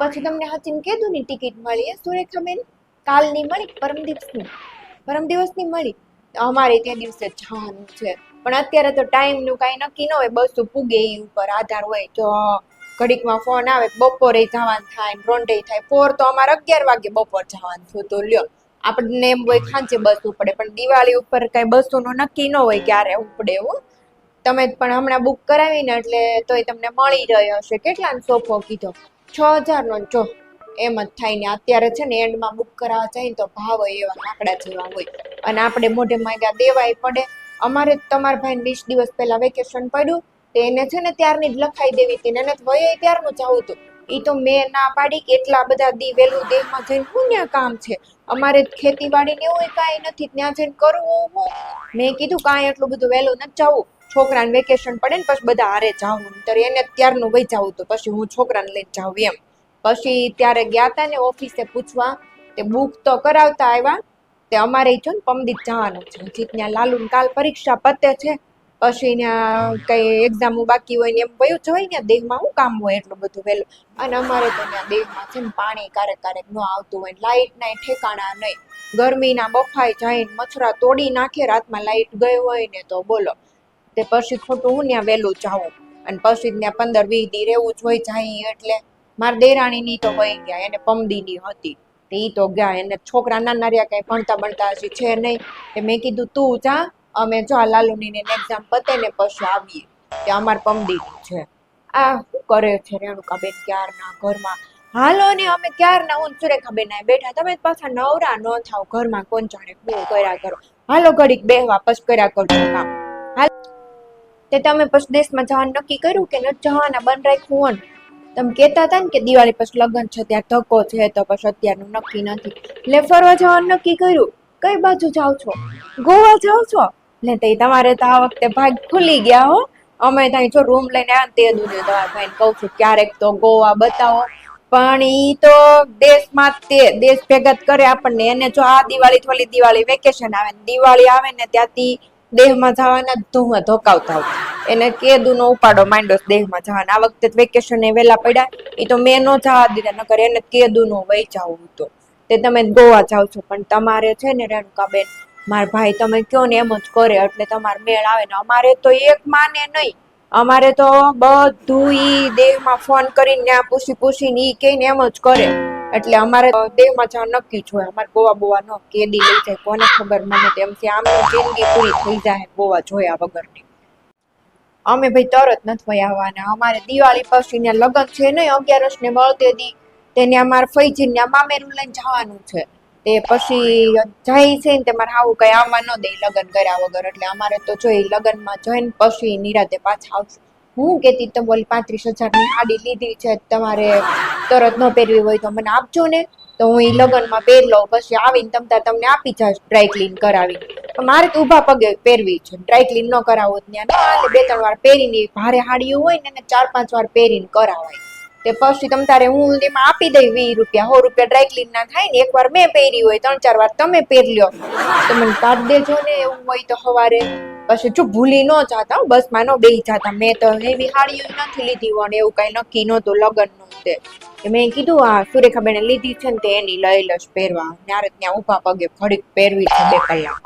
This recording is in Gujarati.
પછી તમને કીધું ને ટિકિટ મળી. હે સુરેખાબેન કાલની મળી, પરમ દિવસની. પરમ દિવસની મળી. અમારે તે દિવસે જવાનું છે. પણ અત્યારે તો ટાઈમનું કાંઈ નક્કી ન હોય. બસ પૂગે એ ઉપર આધાર હોય તો ઘડીકમાં ફોન આવે. બપોરે જવાનું થાય રોંઢે થાય. ફોર તો અમારે અગિયાર વાગે બપોર જવાનું થયું તો લ્યો. આપણને એમ હોય ખાંચે બસ ઉપડે. પણ દિવાળી ઉપર કાંઈ બસોનું નક્કી ન હોય ક્યારે ઉપડે એવું તમે પણ હમણાં બુક કરાવીને, એટલે તોય તમને મળી રહ્યો હશે. કેટલાનો સોફો કીધો? છ હજારનો જો એમ જ થાય ને અત્યારે છે ને એન્ડમાં બુક કરાવવા જાય ને તો ભાવ એવા આંકડા જેવા હોય. અને આપણે મોઢે માંગ્યા દેવાય પડે. અમારે તમારા ભાઈને વીસ દિવસ પહેલા વેકેશન પડ્યું. તો એને છે ને ત્યારની જ લખાઈ દેવી હતી એને વયે ત્યારનું જવું હતું એ તો મેં ના પાડી કે એટલા બધા દી વહેલું દેહમાં જઈને શું ત્યાં કામ છે. અમારે ખેતીવાડીને એવું કાંઈ નથી. ત્યાં જઈને કરવું હું. મેં કીધું કાંઈ એટલું બધું વહેલું નથી જવું છોકરાને વેકેશન પડે ને પછી બધા હારે જાવું નહીતર એને ત્યારનું વહી જાવું તો પછી હું છોકરાને લઈને જાઉં એમ. પછી ત્યારે ગયા હતા ને ઓફિસે પૂછવા. તે બુક તો કરાવતા આવ્યા. તે અમારે જો ને પમદીપ જવાનું છે. હજી ત્યાં લાલુ કાલ પરીક્ષા પતે છે. પછી ત્યાં કઈ એક્ઝામ બાકી હોય ને એમ વયું જ હોય ને દેહમાં શું કામ હોય એટલું બધું વહેલું. અને અમારે તો ત્યાં દેહમાં છે ને પાણી ક્યારેક ક્યારેક ન આવતું હોય લાઇટ ના ઠેકાણા નહીં ગરમીના બફાઈ જાય મચ્છરા તોડી નાખે. રાતમાં લાઇટ ગઈ હોય ને તો બોલો. તે પછી ખોટું હું ત્યાં વહેલું જાઉં? અને પછી ત્યાં પંદર વીસ દી રહેવું જોઈ જાય એટલે મારા દેરાણીની તો વહી ગયા, એને પમદીની હતી. તે તો ગયા, એને છોકરા નાના રહ્યા કઈ ભણતા ભણતા હજી છે નહીં. તે મેં કીધું, તું જા, અમે જો આ લાલુની એક્ઝામ પતે ને પછી આવીએ. કે અમાર પમદીની છે. આ શું કરે છે રેણુકાબેન ક્યારના ઘરમાં? હાલો ને અમે ક્યારના? હું સુરેખાબેન બેઠા. તમે પાછા નવરા ન થાવ. ઘરમાં કોણ જાણે હું કર્યા કરો? હાલો ઘડીક બેહવા પછી કર્યા કરજો કામ. તે તમે પછી દેશમાં જવાનું નક્કી કર્યું કે નથી જવાના, બંધ રાખ્યું હોય તમે કહેતા હતા ને કે દિવાળી પછી લગ્ન છે, ત્યાં ધક્કો છે, તો પછી અત્યારનું નક્કી નથી. એટલે ફરવા જવાનું નક્કી કર્યું. કઈ બાજુ જાઓ છો? ગોવા જાઓ છો? ને તે તમારે તો આ વખતે ભાગ ખુલી ગયા હો. અમે ત્યાં જો રૂમ લઈને ને તે દુને તમારા ભાઈને કહું છું, ક્યારેક તો ગોવા બતાવો. પણ ઈ તો દેશમાં તે, દેશ ભેગત કરે આપણને. એને જો આ દિવાળી, થોડી દિવાળી વેકેશન આવે ને, દિવાળી આવે ને ત્યાંથી દેહમાં જવાના ધૂમ ધોકાવતા હોય. એને કેદુનો ઉપાડો માંડ્યો દેહમાં જવાના. આ વખતે વેકેશન એ વેલા પડ્યા. એ તો મેં નો જવા દીધા, નકર એને કેદુનો વહી જવું હતું. તે તમે ગોવા જાવ છો, પણ તમારે છે ને રેણુકાબેન, મારા ભાઈ તમે કયો ને એમ જ કરે, એટલે તમારે મેળ આવે ને. અમારે તો એક માને નહીં. અમારે તો બધું ઈ દેહમાં ફોન કરીને ત્યાં પૂછી પૂછીને ઈ કહીને એમ જ કરે. એટલે અમારે તો દેહમાં જવા નક્કી હોય, અમારે ગોવા બોવા ન કેદી લઈ જાય, કોને ખબર મને તેમ છે આમની જિંદગી પૂરી થઈ જાય ગોવા જોયા વગરની. અમે ભાઈ તરત નથી આવવાના. અમારે દિવાળી પછી ને લગ્ન છે ને અગિયારસ ને મળતી દી તેને અમારે ફઈજી ને મામેરું લઈને જવાનું છે. તે પછી જાય છે ને તે મારે આવું કઈ આવવા ન દે લગ્ન કર્યા વગર. એટલે અમારે તો જોઈ લગ્નમાં જઈને પછી નિરાતે પાછા આવશું. હું કેતી તો બોલી પાંત્રીસ હજારની સાડી લીધી છે, તમારે તરત ન પહેરવી હોય તો મને આપજો ને. તો હું એ લગ્નમાં પહેર લઉં, પછી આવીને તમ તાર તમને આપી જાશ ડ્રાય ક્લીન કરાવી. મારે તો ઊભા પગે પહેરવી છે. ડ્રાય ક્લીન ન કરાવો ત્યાં બે ત્રણ વાર પહેરીને ભારે હાડીઓ હોય ને ચાર પાંચ વાર પહેરીને કરાવાય. તે પછી તમ તારે હું એમાં આપી દઈ વીસ રૂપિયા. સો રૂપિયા ડ્રાય ક્લીન ના થાય ને, એકવાર મેં પહેરી હોય, ત્રણ ચાર વાર તમે પહેરી લ્યો તો મને કાઢ દેજો ને, એવું હોય તો સવારે. પછી જો ભૂલી ન જાતા બસ બસમાં ન બેસી જાતા. મેં તો એવી હાડીઓ નથી લીધી હોય એવું કઈ નક્કી નહોતું લગ્નનું તે મેં કીધું, આ સુરેખાબેને લીધી છે ને તે એની લઈ લશ પહેરવા. ત્યારે ત્યાં ઊભા પગે ઘડીક પહેરવી છે બે કલાક.